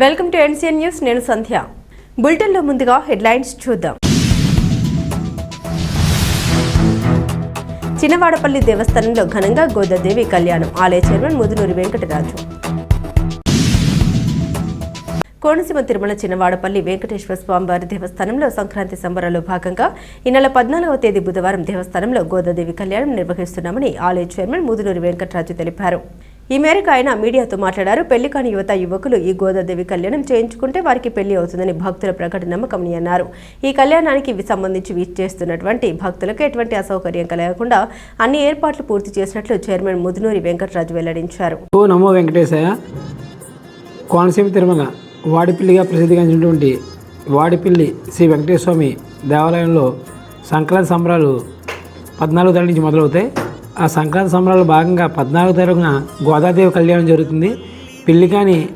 Welcome to NCN news నేను సంధ్య. బులెటిన్లో ముందుగా హెడ్లైన్స్ చూద్దాం. చిన్నవాడపల్లి దేవస్థానంలో ఘనంగా గోదాదేవి కళ్యాణం. ఆలయ చైర్మన్ ముదునూరి వెంకటరాజు. కోనసీమ తిరుమల చిన్నవాడపల్లి వెంకటేశ్వర స్వామివారి దేవస్థానంలో సంక్రాంతి సంబరాల్లో భాగంగా ఈ నెల పద్నాలుగవ తేదీ బుధవారం దేవస్థానంలో గోదాదేవి కళ్యాణం నిర్వహిస్తున్నామని ఆలయ చైర్మన్ ముదునూరి వెంకటరాజు తెలిపారు. ఈ మేరకు ఆయన మీడియాతో మాట్లాడారు. పెళ్ళి కాని యువత యువకులు ఈ గోదాదేవి కళ్యాణం చేయించుకుంటే వారికి పెళ్ళి అవుతుందని భక్తుల ప్రకటన నమ్మకమని అన్నారు. ఈ కళ్యాణానికి సంబంధించి చేస్తున్నటువంటి భక్తులకు ఎటువంటి అసౌకర్యం కలగకుండా అన్ని ఏర్పాట్లు పూర్తి చేసినట్లు చైర్మన్ ముదునూరి వెంకటరాజు వెల్లడించారు. ఓ నమో వెంకటేశయ కోనసీమ తిరుమల వాడిపిల్లిగా ప్రసిద్ధిగాంచినటువంటి వాడిపిల్లి శ్రీ వెంకటేశ్వర స్వామి దేవాలయంలో సంక్రాంతి సంబరాలు పద్నాలుగు తారీఖు నుంచి మొదలవుతాయి. ఆ సంక్రాంతి సంబరాల్లో భాగంగా పద్నాలుగు తారీఖున గోదాదేవి కళ్యాణం జరుగుతుంది. పెళ్ళి కాని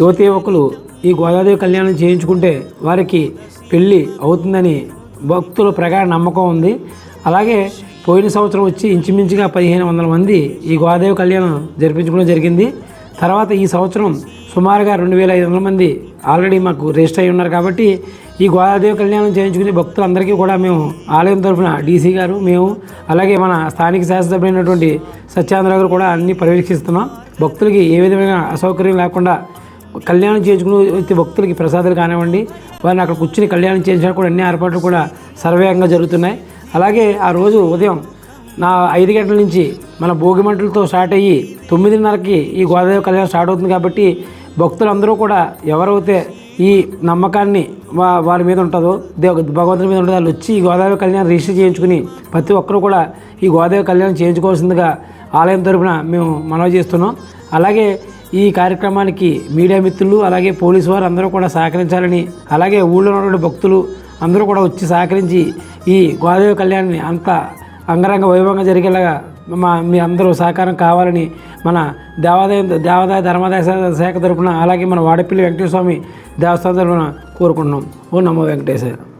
యువత యువకులు ఈ గోదాదేవి కళ్యాణం చేయించుకుంటే వారికి పెళ్ళి అవుతుందని భక్తుల ప్రగాఢ నమ్మకం ఉంది. అలాగే పోయిన సంవత్సరం వచ్చి ఇంచుమించుగా పదిహేను వందల మంది ఈ గోదాదేవి కళ్యాణం జరిపించుకోవడం జరిగింది. తర్వాత ఈ సంవత్సరం సుమారుగా రెండు వేల ఐదు వందల మంది ఆల్రెడీ మాకు రిజిస్టర్ అయి ఉన్నారు కాబట్టి ఈ గోదాదేవి కళ్యాణం చేయించుకునే భక్తులందరికీ కూడా మేము ఆలయం తరఫున డీసీ గారు మేము అలాగే మన స్థానిక శాసనసభ్యులైనటువంటి సత్యానందరావు గారు కూడా అన్ని పర్యవేక్షిస్తున్నాం. భక్తులకి ఏ విధమైన అసౌకర్యం లేకుండా కళ్యాణం చేయించుకునే భక్తులకి ప్రసాదాలు కానివ్వండి వారిని అక్కడ కూర్చుని కళ్యాణం చేయించడానికి కూడా అన్ని ఏర్పాట్లు కూడా సర్వేగంగా జరుగుతున్నాయి. అలాగే ఆ రోజు ఉదయం నా ఐదు గంటల నుంచి మన భోగి మంటలతో స్టార్ట్ అయ్యి తొమ్మిదిన్నరకి ఈ గోదావరి కళ్యాణం స్టార్ట్ అవుతుంది కాబట్టి భక్తులందరూ కూడా ఎవరైతే ఈ నమ్మకాన్ని వా వారి మీద ఉంటుందో దేవ భగవంతుని మీద ఉంటుందో వాళ్ళు వచ్చి ఈ గోదావరి కళ్యాణం రిజిస్టర్ చేయించుకుని ప్రతి ఒక్కరూ కూడా ఈ గోదావరి కళ్యాణం చేయించుకోవాల్సిందిగా ఆలయం తరఫున మేము మనవి చేస్తున్నాం. అలాగే ఈ కార్యక్రమానికి మీడియా మిత్రులు అలాగే పోలీసు వారు అందరూ కూడా సహకరించాలని అలాగే ఊళ్ళో ఉన్నటువంటి భక్తులు అందరూ కూడా వచ్చి సహకరించి ఈ గోదావరి కళ్యాణాన్ని అంత అంగరంగ వైభవంగా జరిగేలాగా మా మీ అందరూ సహకారం కావాలని మన దేవాదాయ దేవాదాయ ధర్మాదాయ శాఖ తరఫున అలాగే మన వాడపల్లి వెంకటేశ్వర స్వామి దేవస్థానం తరఫున కోరుకుంటున్నాం. ఓ నమో వెంకటేశ్వర